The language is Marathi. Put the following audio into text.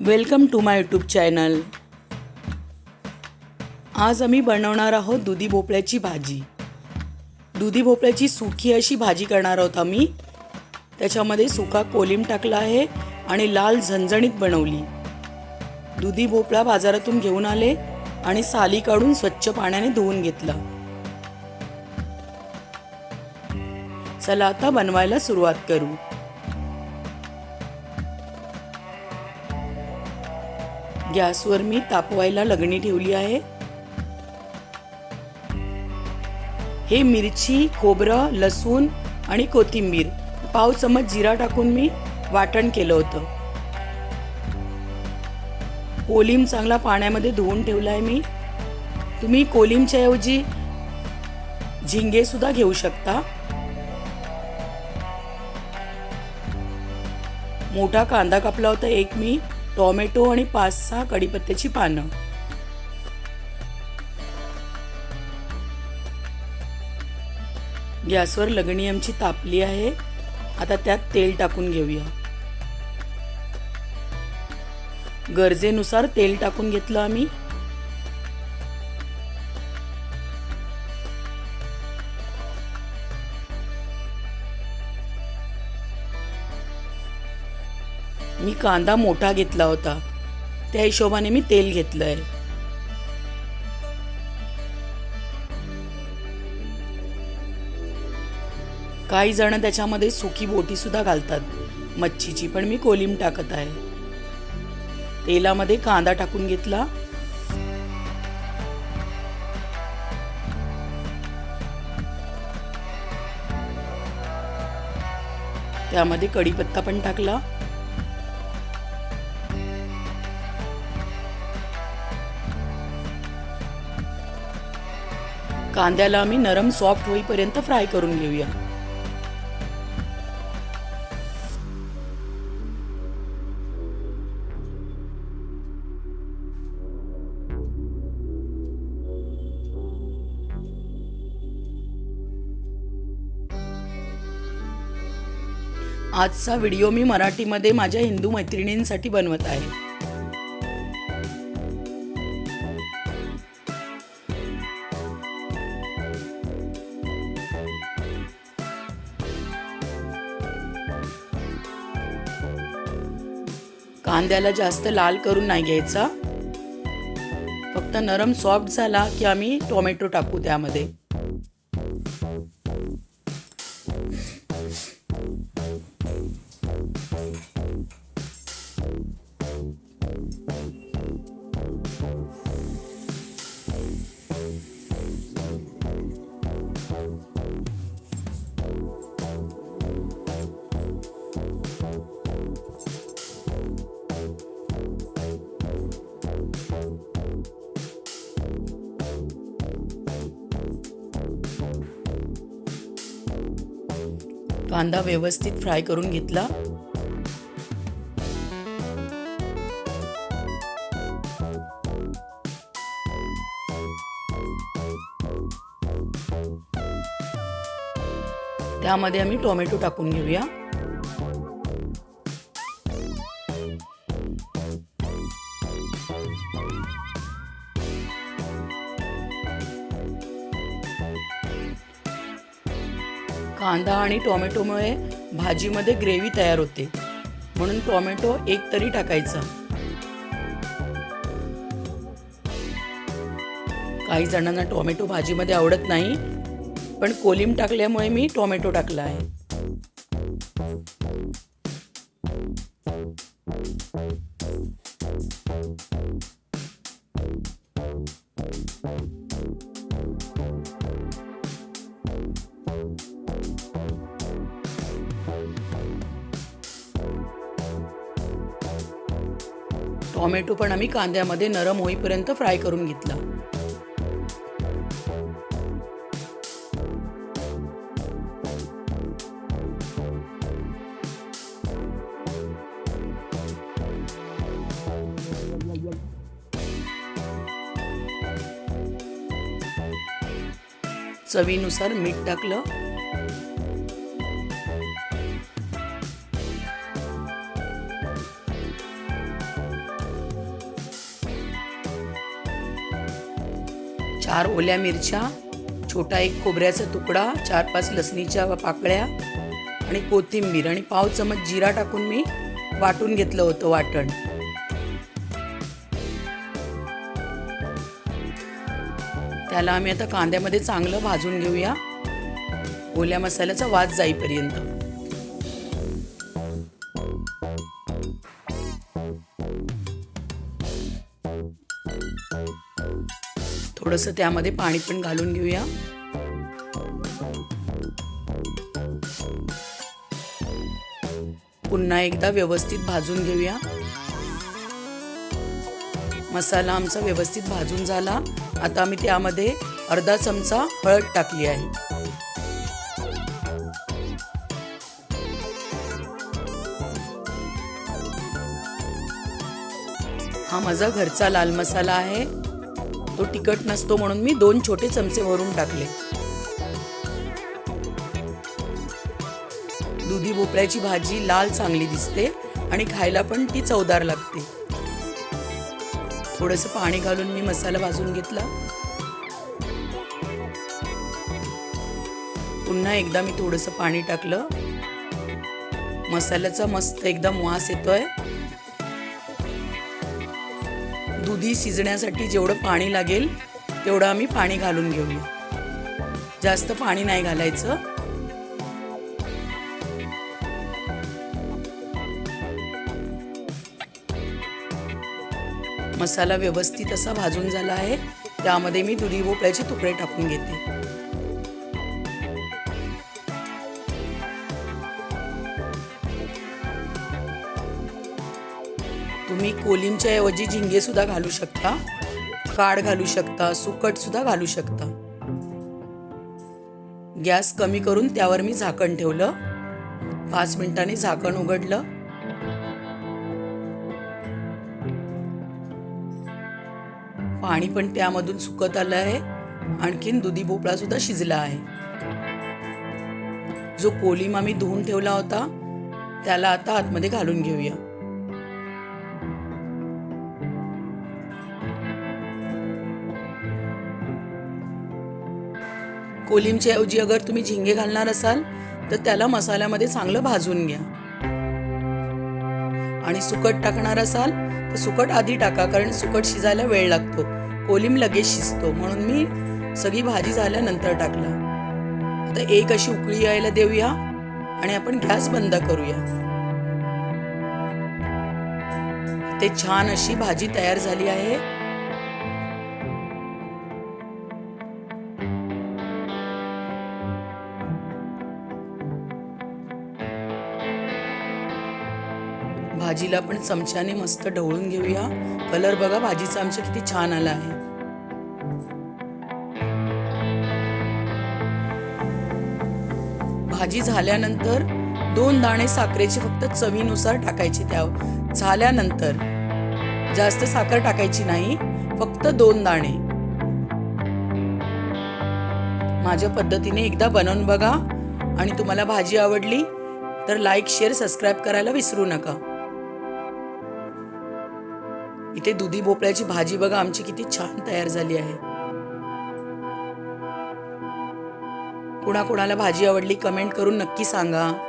Welcome to my YouTube channel. आज आम्ही बनवणार आहोत दुधी भोपळ्याची भाजी. दुधी भोपळ्याची सुकी अशी भाजी करणार आहोत आम्ही. त्याच्यामध्ये सुका कोलिम टाकला आहे आणि लाल झणझणीत बनवली. दुधी भोपळा बाजारातून घेऊन आले आणि साली काढून स्वच्छ पाण्याने धुवून घेतला. चला आता बनवायला सुरुवात करू. गॅसवर मी तापवायला लगणी ठेवली आहे. हे मिरची खोबरं लसूण आणि कोथिंबीर पाव चमच जिरा टाकून मी वाटण केलं होतं. कोलिम चांगला पाण्यामध्ये धुवून ठेवला आहे मी. तुम्ही कोलिमच्या ऐवजी झिंगे सुद्धा घेऊ शकता. मोठा कांदा कापला होता एक मी. टोमॅटो आणि पाच सहा कढीपत्त्याची पानं. गॅसवर लगणी आमची तापली आहे. आता त्यात तेल टाकून घेऊया. गरजेनुसार तेल टाकून घेतलं आम्ही. मी कांदा मोठा घेतला होता. त्या हिशोबाने मी तेल घेतलंय. काही जण त्याच्यामध्ये सुकी बोटी सुद्धा घालतात. मच्छीची पण मी कोलिम टाकत आहे. तेलामध्ये कांदा टाकून घेतला. त्यामध्ये कढीपत्ता पण टाकला. कांद्याला आम्ही नरम सॉफ्ट होईपर्यंत फ्राय करून घेऊया. आजचा व्हिडिओ मी मराठीमध्ये माझ्या हिंदू मैत्रिणींसाठी बनवत आहे. कांद्याला जास्त लाल करून नाही घ्यायचा. फक्त नरम सॉफ्ट झाला की आम्ही टोमॅटो टाकू त्यामध्ये. कांदा व्यवस्थित फ्राय करून घेतला. त्यामध्ये आम्ही टोमॅटो टाकून घेऊया. कांदा आणि टोमॅटोमुळे भाजीमध्ये ग्रेव्ही तयार होते. म्हणून टोमॅटो एक तरी टाकायचा. काही जणांना टोमॅटो भाजीमध्ये आवडत नाही पण कोलिम टाकल्यामुळे मी टोमॅटो टाकला आहे. टोमॅटो पण आम्ही कांद्यामध्ये नरम होईपर्यंत फ्राय करून घेतला. चवीनुसार मीठ टाकलं. चार ओल्या मिरच्या छोटा एक खोबऱ्याचा तुकडा चार पाच लसणीच्या पाकळ्या आणि कोथिंबीर आणि पाव चमच जिरा टाकून मी वाटून घेतलं होतं वाटण. त्याला आम्ही आता कांद्यामध्ये चांगलं भाजून घेऊया. ओल्या मसाल्याचा वास जाईपर्यंत. थोडंसं त्यामध्ये पाणी पण घालून घेऊया. पुन्हा एकदा व्यवस्थित भाजून घेऊया. मसाला आमचा व्यवस्थित भाजून झाला. आता आम्ही त्यामध्ये अर्धा चमचा हळद टाकली आहे. हा माझा घरचा लाल मसाला आहे. तो तिखट नसतो म्हणून मी दोन छोटे चमचे भरून टाकले. दुधी भोपळ्याची भाजी लाल चांगली दिसते आणि खायला पण ती चवदार लागते. थोडंसं पाणी घालून मी मसाला भाजून घेतला. पुन्हा एकदा मी थोडंसं पाणी टाकलं. मसाल्याचा मस्त एकदम वास येतोय. दुधी शिजण्यासाठी जेवढं पाणी लागेल तेवढं आम्ही पाणी घालून घेऊया. जास्त पाणी नाही घालायचं. मसाला व्यवस्थित असा भाजून झाला आहे. त्यामध्ये मी दुधी भोपळ्याचे तुकडे टाकून घेते. तुम्ही कोलिमच्या ऐवजी झिंगे सुद्धा घालू शकता काड घालू शकता सुकट सुद्धा घालू शकता. गॅस कमी करून त्यावर मी झाकण ठेवलं. पाच मिनिटांनी झाकण उघडलं. पाणी पण त्यामधून सुकत आलं आहे. आणखीन दुधी भोपळा सुद्धा शिजला आहे. जो कोलिमा आम्ही धुवून ठेवला होता त्याला आता आतमध्ये घालून घेऊया. कोलिमच्या ऐवजी अगर तुम्ही झिंगे घालणार असाल तर त्याला मसाल्यामध्ये चांगलं भाजून घ्या. आणि सुकट टाकणार असाल तर सुकट आधी टाका कारण सुकट शिजायला वेळ लागतो. कोलिम लगेच शिजतो. म्हणून मी सगळी भाजी झाल्यानंतर टाकला. आता एक अशी उकळी यायला देऊया आणि आपण गॅस बंद करूया. ते छान अशी भाजी तयार झाली आहे. भाजीला आपण चमच्याने मस्त ढवळून घेऊया. कलर बघा भाजीचा आमच्या किती छान आला आहे. भाजी झाल्यानंतर दोन दाणे साखरेचे फक्त चवीनुसार टाकायचे त्या झाल्यानंतर. जास्त साखर टाकायची नाही फक्त दोन दाणे. माझ्या पद्धतीने एकदा बनवून बघा. आणि तुम्हाला भाजी आवडली तर लाईक शेअर सबस्क्राईब करायला विसरू नका. इथे दुधी भोपळ्याची भाजी बघा आमची किती छान तयार झाली आहे. कुणाकुणाला भाजी आवडली कमेंट करून नक्की सांगा.